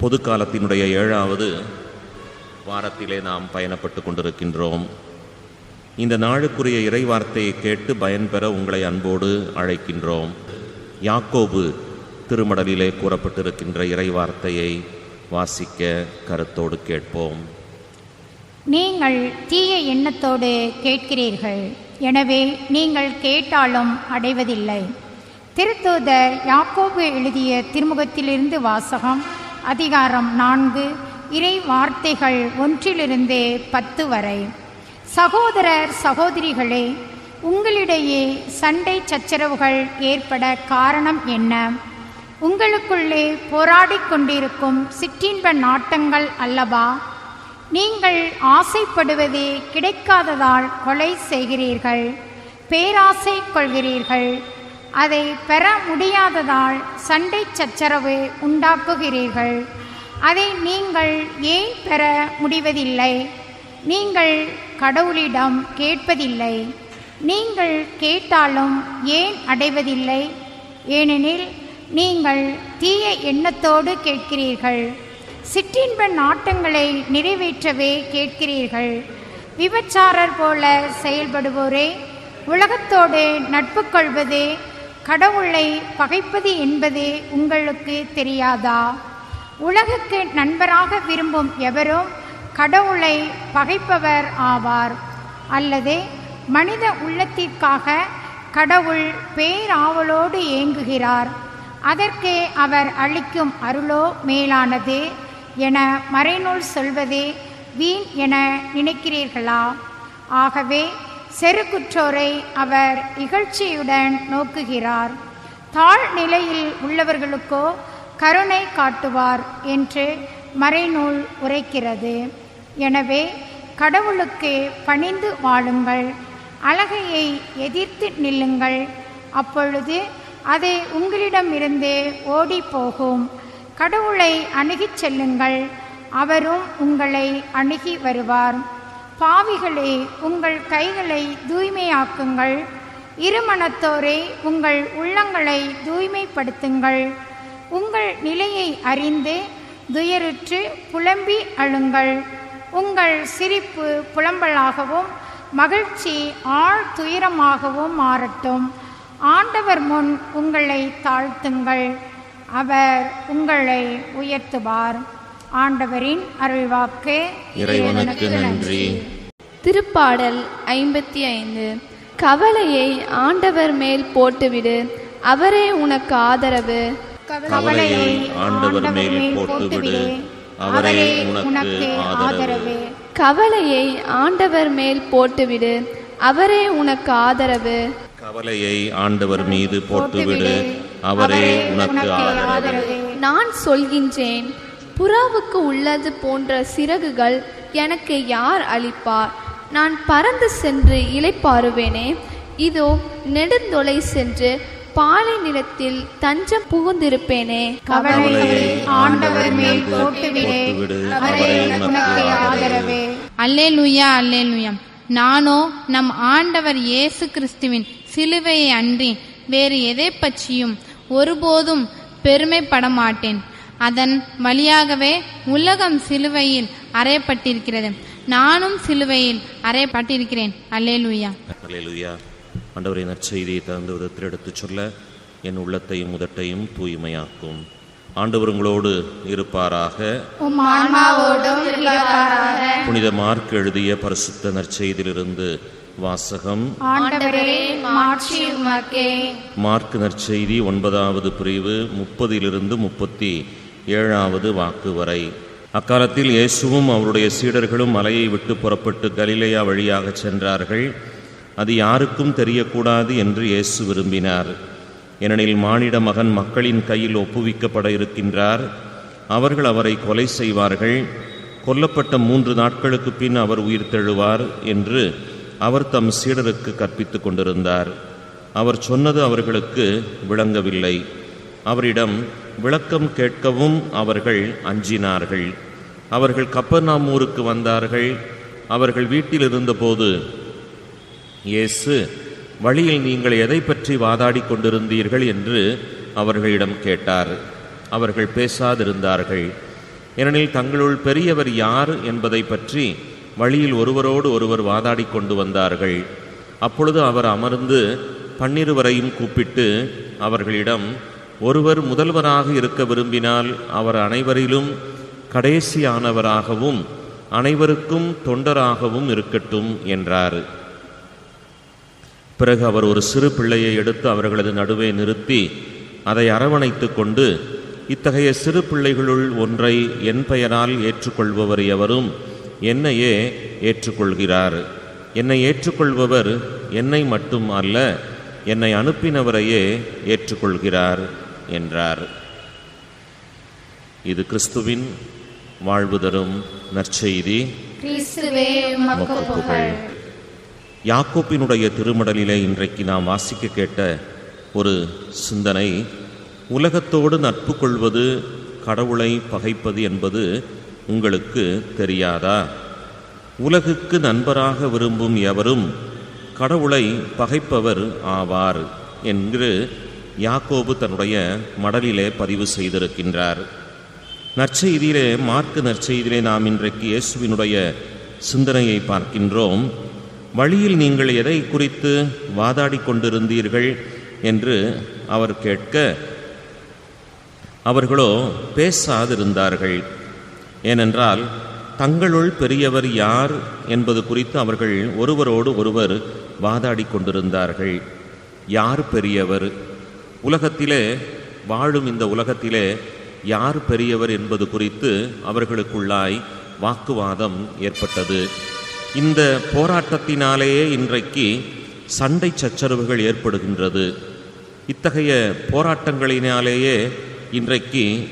பொது காலத்தினுடைய ஏழாவது வாரத்திலே நாம் பயணப்பட்டு கொண்டிருக்கின்றோம். இந்த நாளுக்குரிய இறைவார்த்தையை கேட்டு பயன்பெற உங்களை அன்போடு அழைக்கின்றோம். யாக்கோபு திருமடலிலே கூறப்பட்டிருக்கின்ற இறைவார்த்தையை வாசிக்க கருத்தோடு கேட்போம். நீங்கள் தீய எண்ணத்தோடு கேட்கிறீர்கள். எனவே நீங்கள் கேட்டாலும் அடைவதில்லை. திருத்தூதர் யாக்கோபு எழுதிய திருமுகத்திலிருந்து வாசகம் அதிகாரம் நான்கு. இறை வார்த்தைகள் ஒன்றிலிருந்தே பத்து வரை. சகோதரர் சகோதரிகளே உங்களிடையே சண்டை சச்சரவுகள் ஏற்பட காரணம் என்ன? உங்களுக்குள்ளே போராடிக் கொண்டிருக்கும் சிற்றின்ப நாட்டங்கள் அல்லவா? நீங்கள் ஆசைப்படுவதே கிடைக்காததால் கொலை செய்கிறீர்கள் பேராசை கொள்கிறீர்கள் அதை பெற முடியாததால் சண்டை சச்சரவு உண்டாக்குகிறீர்கள். அதை நீங்கள் ஏன் பெற முடிவதில்லை? நீங்கள் கடவுளிடம் கேட்பதில்லை. நீங்கள் கேட்டாலும் ஏன் அடைவதில்லை? ஏனெனில் நீங்கள் தீய எண்ணத்தோடு கேட்கிறீர்கள். சிற்றின்ப நாட்டங்களை நிறைவேற்றவே கேட்கிறீர்கள். விபச்சாரர் போல செயல்படுவோரே உலகத்தோடு நட்பு கொள்வதே கடவுளை பகைப்பது என்பது உங்களுக்கு தெரியாதா? உலகுக்கு நண்பராக விரும்பும் எவரும் கடவுளை பகைப்பவர் ஆவார். அல்லது மனித உள்ளத்திற்காக கடவுள் பேராவலோடு ஏங்குகிறார். அதற்கு அவர் அளிக்கும் அருளோ மேலானது என மறைநூல் சொல்வது வீண் என நினைக்கிறீர்களா? ஆகவே செருக்குற்றோரை அவர் இகழ்ச்சியுடன் நோக்குகிறார். தாழ் நிலையில் உள்ளவர்களுக்கோ கருணை காட்டுவார் என்று மறைநூல் உரைக்கிறது. எனவே கடவுளுக்கு பணிந்து வாழுங்கள் அழகையை எதிர்த்து நில்லுங்கள் அப்பொழுது அது உங்களிடமிருந்து ஓடி போகும் கடவுளை அணுகிச் செல்லுங்கள் அவரும் உங்களை அணுகி வருவார். பாவிகளே உங்கள் கைகளை தூய்மையாக்குங்கள். இருமனத்தோரே உங்கள் உள்ளங்களை தூய்மைப்படுத்துங்கள். உங்கள் நிலையை அறிந்து துயருற்று புலம்பி அழுங்கள். உங்கள் சிரிப்பு புலம்பலாகவும் மகிழ்ச்சி ஆழ் துயரமாகவும் மாறட்டும். ஆண்டவர் முன் உங்களை தாழ்த்துங்கள். அவர் உங்களை உயர்த்துவார். ஆண்டவரின் அருள்வாக்கு இறைவனுக்கு நன்றி. திருப்பாடல் ஐம்பத்தி ஐந்து. கவலையை ஆண்டவர் மேல் போட்டுவிடு அவரே உனக்கு ஆதரவு. கவலையை ஆண்டவர் மேல் போட்டுவிடு அவரே உனக்கு ஆதரவு. கவலையை ஆண்டவர் மேல் போட்டுவிடு அவரே உனக்கு ஆதரவு. கவலையை ஆண்டவர் மீது போட்டுவிடு அவரே உனக்கு ஆதரவு. நான் சொல்கின்றேன் புறாவுக்கு உள்ளது போன்ற சிறகுகள் எனக்கு யார் அளிப்பார்? நான் பறந்து சென்று இளைப்பாறுவேனே இதோ நெடுந்தொலை சென்று பாலை நிலத்தில் தஞ்சம் புகுந்திருப்பேனே. கவலையை ஆண்டவர் மேல் போட்டுவிடு. போட்டுவிடு. அவரே உனக்கு ஆதரவு. அல்லேலூயா அல்லேலூயா. நானோ நம் ஆண்டவர் இயேசு கிறிஸ்துவின் சிலுவையை அன்றி வேறு எதை பற்றியும் ஒருபோதும் பெருமைப்பட மாட்டேன் அதன் வழியாகவே உலகம் சிலுவையில் அறையப்பட்டிருக்கிறது. நானும் சிலுவையில் அறையப்பட்டிருக்கிறேன். அல்லேலூயா. அல்லேலூயா. ஆண்டவரை நற்செய்தியை தகுந்த விதத்தில் எடுத்துச் சொல்ல என் உள்ளத்தையும் உதட்டையும் தூய்மையாக்கும். ஆண்டவர் உங்களோடு இருப்பாராக. புனித மார்க் எழுதிய பரிசுத்த நற்செய்தியிலிருந்து வாசகம். மார்க் நற்செய்தி ஒன்பதாவது பிரிவு முப்பதிலிருந்து முப்பத்தி ஏழாவது வாக்கு வரை. அக்காலத்தில் இயேசுவும் அவருடைய சீடர்களும் மலையை விட்டு புறப்பட்டு கலிலேயா வழியாக சென்றார்கள். அது யாருக்கும் தெரியக்கூடாது என்று இயேசு விரும்பினார். ஏனெனில் மானிட மகன் மக்களின் கையில் ஒப்புவிக்கப்பட இருக்கின்றார். அவர்கள் அவரை கொலை செய்வார்கள். கொல்லப்பட்ட மூன்று நாட்களுக்கு பின் அவர் உயிர் தெழுவார் என்று அவர் தம் சீடருக்கு கற்பித்துக் கொண்டிருந்தார். அவர் சொன்னது அவர்களுக்கு விளங்கவில்லை. அவரிடம் விளக்கம் கேட்கவும் அவர்கள் அஞ்சினார்கள். அவர்கள் கப்பர்நாமூருக்கு வந்தார்கள். அவர்கள் வீட்டில் இருந்தபோது இயேசு வழியில் நீங்கள் எதை பற்றி வாதாடி கொண்டிருந்தீர்கள்? என்று அவர்களிடம் கேட்டார். அவர்கள் பேசாதிருந்தார்கள். ஏனெனில் தங்களுள் பெரியவர் யார் என்பதை பற்றி வழியில் ஒருவரோடு ஒருவர் வாதாடி கொண்டு வந்தார்கள். அப்பொழுது அவர் அமர்ந்து பன்னிருவரையும் கூப்பிட்டு அவர்களிடம் ஒருவர் முதல்வராக இருக்க விரும்பினால் அவர் அனைவரிலும் கடைசியானவராகவும் அனைவருக்கும் தொண்டராகவும் இருக்கட்டும் என்றார். பிறகு அவர் ஒரு சிறு பிள்ளையை எடுத்து அவர்களது நடுவே நிறுத்தி அதை அரவணைத்து கொண்டு இத்தகைய சிறு பிள்ளைகளுள் ஒன்றை என் பெயரால் ஏற்றுக்கொள்பவர் எவரும் என்னையே ஏற்றுக்கொள்கிறார். என்னை ஏற்றுக்கொள்பவர் என்னை மட்டும் அல்ல என்னை அனுப்பினவரையே ஏற்றுக்கொள்கிறார். என்றார். இது கிறிஸ்துவின் வாழ்வு தரும் நற்செய்தி. யாக்கோப்பினுடைய திருமடலிலே இன்றைக்கு நாம் வாசிக்க கேட்ட ஒரு சிந்தனை உலகத்தோடு நட்பு கொள்வது கடவுளை பகைப்பது என்பது உங்களுக்கு தெரியாதா? உலகுக்கு நண்பராக விரும்பும் எவரும் கடவுளை பகைப்பவர் ஆவார் என்று யாக்கோபு தன்னுடைய மடலிலே பதிவு செய்திருக்கின்றார். நற்செய்தியிலே மார்க்கு நற்செய்தியிலே நாம் இன்றைக்கு இயேசுவினுடைய சிந்தனையை பார்க்கின்றோம். வழியில் நீங்கள் எதை குறித்து வாதாடிக் கொண்டிருந்தீர்கள் என்று அவர் கேட்க அவர்களோ பேசாதிருந்தார்கள். ஏனென்றால் தங்களுள் பெரியவர் யார் என்பது குறித்து அவர்கள் ஒருவரோடு ஒருவர் வாதாடிக் கொண்டிருந்தார்கள். யார் பெரியவர்? உலகத்திலே வாழும் இந்த உலகத்திலே யார் பெரியவர் என்பது குறித்து அவர்களுக்குள்ளாய் வாக்குவாதம் ஏற்பட்டது. இந்த போராட்டத்தினாலேயே இன்றைக்கு சண்டை சச்சரவுகள் ஏற்படுகின்றது. இத்தகைய போராட்டங்களினாலேயே இன்றைக்கு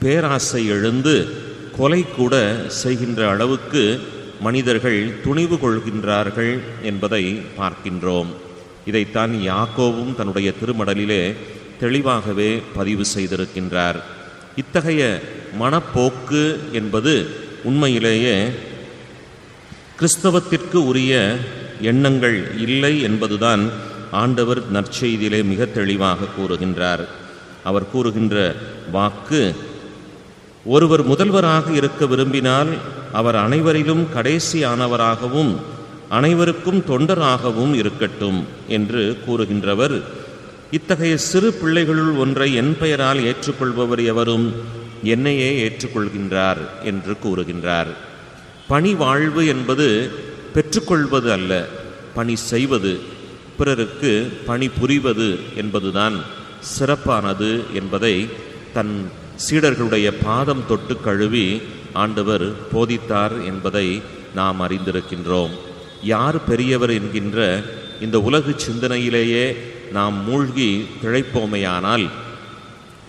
பேராசை எழுந்து கொலை கூட செய்கின்ற அளவுக்கு மனிதர்கள் துணிவு கொள்கின்றார்கள் என்பதை பார்க்கின்றோம். இதைத்தான் யாக்கோவும் தன்னுடைய திருமடலிலே தெளிவாகவே பதிவு செய்திருக்கின்றார். இத்தகைய மனப்போக்கு என்பது உண்மையிலேயே கிறிஸ்தவத்திற்கு உரிய எண்ணங்கள் இல்லை என்பதுதான் ஆண்டவர் நற்செய்தியிலே மிக தெளிவாக கூறுகின்றார். அவர் கூறுகின்ற வாக்கு ஒருவர் முதல்வராக இருக்க விரும்பினால் அவர் அனைவரிலும் கடைசியானவராகவும் அனைவருக்கும் தொண்டராகவும் இருக்கட்டும் என்று கூறுகின்றவர். இத்தகைய சிறு பிள்ளைகளுள் ஒன்றை என் பெயரால் ஏற்றுக்கொள்பவர் எவரும் என்னையே ஏற்றுக்கொள்கின்றார் என்று கூறுகின்றார். பணி வாழ்வு என்பது பெற்றுக்கொள்வது அல்ல பணி செய்வது பிறருக்கு பணி புரிவது என்பதுதான் சிறப்பானது என்பதை தன் சீடர்களுடைய பாதம் தொட்டு கழுவி ஆண்டவர் போதித்தார் என்பதை நாம் அறிந்திருக்கின்றோம். யார் பெரியவர் என்கின்ற இந்த உலகு சிந்தனையிலேயே நாம் மூழ்கி திழைப்போமையானால்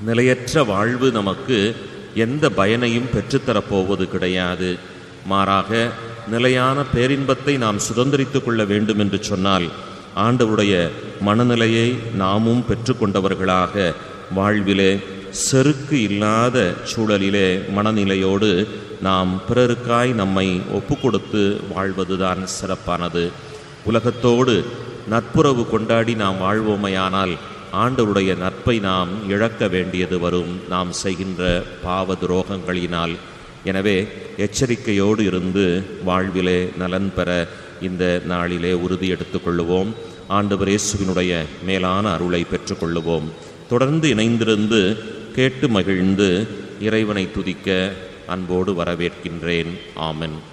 நிலையற்ற வாழ்வு நமக்கு எந்த பயனையும் பெற்றுத்தரப்போவது கிடையாது. மாறாக நிலையான பேரின்பத்தை நாம் சுதந்திரித்து கொள்ள வேண்டும் என்று சொன்னால் ஆண்டவருடைய மனநிலையை நாமும் பெற்றுக்கொண்டவர்களாக வாழ்விலே செருக்கு இல்லாத சூழலிலே மனநிலையோடு நாம் பிறருக்காய் நம்மை ஒப்பு கொடுத்து வாழ்வதுதான் சிறப்பானது. உலகத்தோடு நட்புறவு கொண்டாடி நாம் வாழ்வோமையானால் ஆண்டவருடைய நட்பை நாம் இழக்க வேண்டியது வரும். நாம் செய்கின்ற பாவ துரோகங்களினால். எனவே எச்சரிக்கையோடு இருந்து வாழ்விலே நலன் பெற இந்த நாளிலே உறுதி எடுத்துக்கொள்ளுவோம் ஆண்டவர் இயேசுவினுடைய மேலான அருளை பெற்றுக்கொள்ளுவோம் தொடர்ந்து இணைந்திருந்து கேட்டு மகிழ்ந்து இறைவனை துதிக்க அன்போடு வரவேற்கின்றேன். ஆமென்.